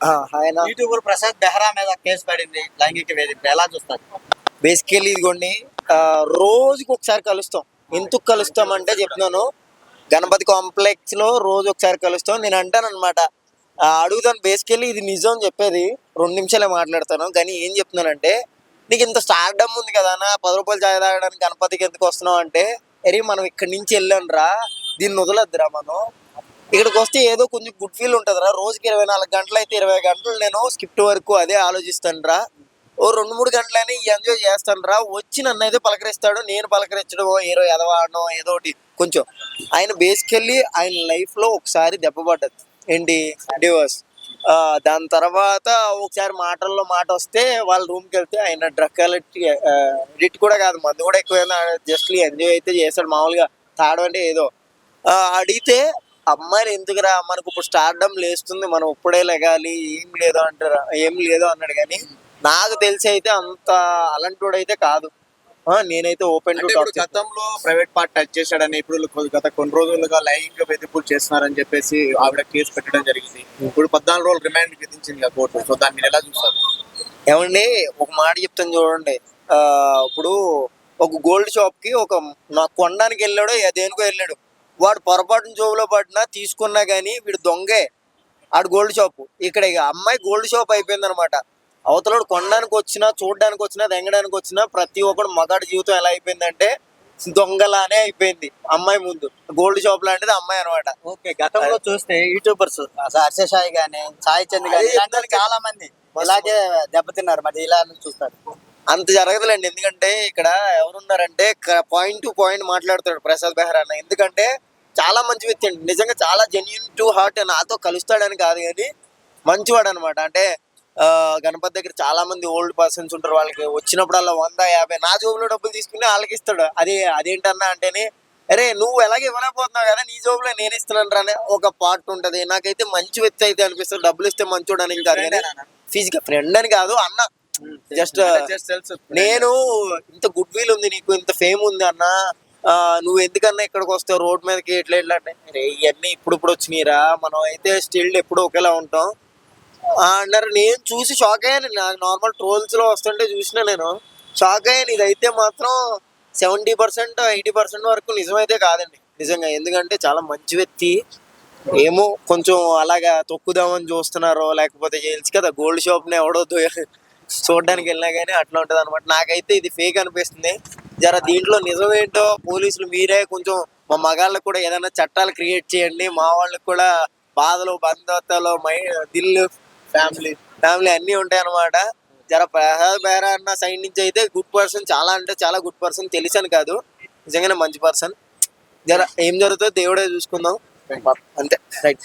ఆయన యూట్యూబర్ ప్రసాద్ బెహ్రా మీద కేసు పడింది లైంగిక వేధింపు. ఎలా చూస్తారు? బేసికల్లీ ఇదిగోండి రోజుకి ఒకసారి కలుస్తాం. ఎందుకు కలుస్తాం అంటే చెప్తున్నాను. గణపతి కాంప్లెక్స్లో రోజు ఒకసారి కలుస్తాం. నేను అంటాను అనమాట అడుగుతాను. బేసికల్లీ ఇది నిజం చెప్పేది. రెండు నిమిషాలే మాట్లాడతాను. కానీ ఏం చెప్తున్నానంటే నీకు ఇంత స్టార్డమ్ ఉంది కదా అన్న పది రూపాయలు చాయ్ తాగడానికి గణపతికి ఎందుకు వస్తున్నావు అంటే అరే మనం ఇక్కడి నుంచి వెళ్ళాను రా. దీన్ని వదలొద్దురా మనం. ఇక్కడికి వస్తే ఏదో కొంచెం గుడ్ ఫీల్ ఉంటుందిరా. రోజుకి ఇరవై నాలుగు గంటలు అయితే ఇరవై గంటలు నేను స్కిప్ట్ వరకు అదే ఆలోచిస్తాను రా ఓ రెండు మూడు గంటలైనా ఎంజాయ్ చేస్తాను రా వచ్చి నన్ను అయితే పలకరిస్తాడు నేను పలకరించడం ఏదో ఎదవాడడం ఏదో ఒకటి. కొంచెం ఆయన బేసికల్లీ ఆయన లైఫ్లో ఒకసారి దెబ్బపడ్డది ఏంటి? డివోర్స్ దాని తర్వాత ఒకసారి మాటల్లో మాట వస్తే వాళ్ళ రూమ్కి వెళ్తే ఆయన డ్రగ్ ఎడిట్ కూడా కాదు మందు కూడా ఎక్కువైనా జస్ట్ ఎంజాయ్ అయితే చేస్తాడు. మామూలుగా తాడు అంటే ఏదో. అడిగితే అమ్మాయిని ఎందుకురా? మనకు ఇప్పుడు స్టార్డమ్ లేస్తుంది మనం ఇప్పుడే లెగాలి ఏం లేదు అంటారా? ఏం లేదు అన్నాడు కానీ నాకు తెలిసి అయితే అంత అలాంటి అయితే కాదు. ఆ, నేనైతే ఓపెన్ టు గతంలో ప్రైవేట్ పార్ట్ టచ్ చేశాడని ఇప్పుడు గత కొన్ని రోజులుగా లైంగిక వేధింపులు చేస్తున్నారని చెప్పేసి ఆవిడ కేసు పెట్టడం జరిగింది. ఇప్పుడు పద్నాలుగు రోజులు రిమాండ్ విధించింది కోర్టు. సో దాన్ని ఎలా చూస్తారు? ఏమండి ఒక మాట చెప్తాను చూడండి. ఆ, ఇప్పుడు ఒక గోల్డ్ షాప్కి ఒక నాకు కొనడానికి వెళ్ళాడు దేనికో వెళ్ళాడు. వాడు పొరపాటున జోబులో పడినా తీసుకున్నా కానీ వీడు దొంగే. ఆడు గోల్డ్ షాప్. ఇక్కడ ఇక అమ్మాయి గోల్డ్ షాప్ అయిపోయింది అనమాట అవతలడు కొనడానికి వచ్చినా చూడడానికి వచ్చినా తెంగడానికి వచ్చినా ప్రతి ఒక్కడు మగాడి జీవితం ఎలా అయిపోయిందంటే దొంగలానే అయిపోయింది అమ్మాయి ముందు. గోల్డ్ షాప్ లాంటిది అమ్మాయి అనమాట. ఓకే గతంలో చూస్తే యూట్యూబర్స్ హర్ష సాయి గానీ సాయి చంద్ గానీ ఇలాంటి చాలా మంది ఇలాగే దెబ్బతిన్నారు మరి ఇలా చూస్తారు. అంత జరగదులేండి. ఎందుకంటే ఇక్కడ ఎవరున్నారంటే పాయింట్ టు పాయింట్ మాట్లాడుతాడు ప్రసాద్ బెహ్రా అన్న. ఎందుకంటే చాలా మంచి వ్యక్తి అండి. నిజంగా చాలా జెన్యున్ టు హార్ట్ నాతో కలుస్తాడని కాదు కానీ మంచివాడు అనమాట అంటే గణపతి దగ్గర చాలా మంది ఓల్డ్ పర్సన్స్ ఉంటారు. వాళ్ళకి వచ్చినప్పుడల్లా వంద యాభై నా జోబులో డబ్బులు తీసుకుని వాళ్ళకి ఇస్తాడు. అది అదేంటన్నా అంటేనే అరే నువ్వు ఎలాగ ఇవ్వలేకపోతున్నావు కదా నీ జోబులో నేను ఇస్తున్నాను రా ఒక పార్ట్ ఉంటది. నాకైతే మంచి వ్యక్తి అయితే అనిపిస్తుంది. డబ్బులు ఇస్తే మంచోడు అని కాదు ఫిజికల్ ఫ్రెండ్ అని కాదు అన్న. జస్ట్ తెలుసు నేను ఇంత గుడ్ విల్ ఉంది నీకు ఇంత ఫేమ్ ఉంది అన్న నువ్వు ఎందుకన్నా ఇక్కడికి వస్తావు? రోడ్ మీదకి ఎట్లా ఎట్లా అంటే ఇవన్నీ ఇప్పుడు ఇప్పుడు వచ్చినాయిరా. మనం అయితే స్టిల్ ఎప్పుడు ఒకేలా ఉంటాం. అన్నారు. నేను చూసి షాక్ అయ్యాను. నాకు నార్మల్ ట్రోల్స్లో వస్తుంటే చూసిన నేను. షాక్ అయ్యాను. ఇదైతే మాత్రం సెవెంటీ పర్సెంట్ ఎయిటీ పర్సెంట్ వరకు నిజమైతే కాదండి. నిజంగా. ఎందుకంటే చాలా మంచి వ్యక్తి. ఏమో కొంచెం అలాగా తొక్కుదామని చూస్తున్నారో లేకపోతే తెలుసు కదా గోల్డ్ షాప్ని ఎవడొద్దు చూడడానికి వెళ్ళినా కానీ అట్లా ఉంటుంది అనమాట నాకైతే ఇది ఫేక్ అనిపిస్తుంది. జర దీంట్లో నిజమేంటో పోలీసులు మీరే కొంచెం మా మగాళ్ళకు కూడా ఏదైనా చట్టాలు క్రియేట్ చేయండి. మా వాళ్ళకి కూడా బాధలు బంధుత్వాలు మై దిల్లు ఫ్యామిలీ ఫ్యామిలీ అన్నీ ఉంటాయి అనమాట జర ప్రసాద్ బెహ్రా అన్న సైడ్ నుంచి అయితే గుడ్ పర్సన్ చాలా అంటే చాలా గుడ్ పర్సన్ తెలిసాను కాదు. నిజంగానే మంచి పర్సన్. జర ఏం జరుగుతుందో దేవుడే చూసుకుందాం. అంతే. రైట్.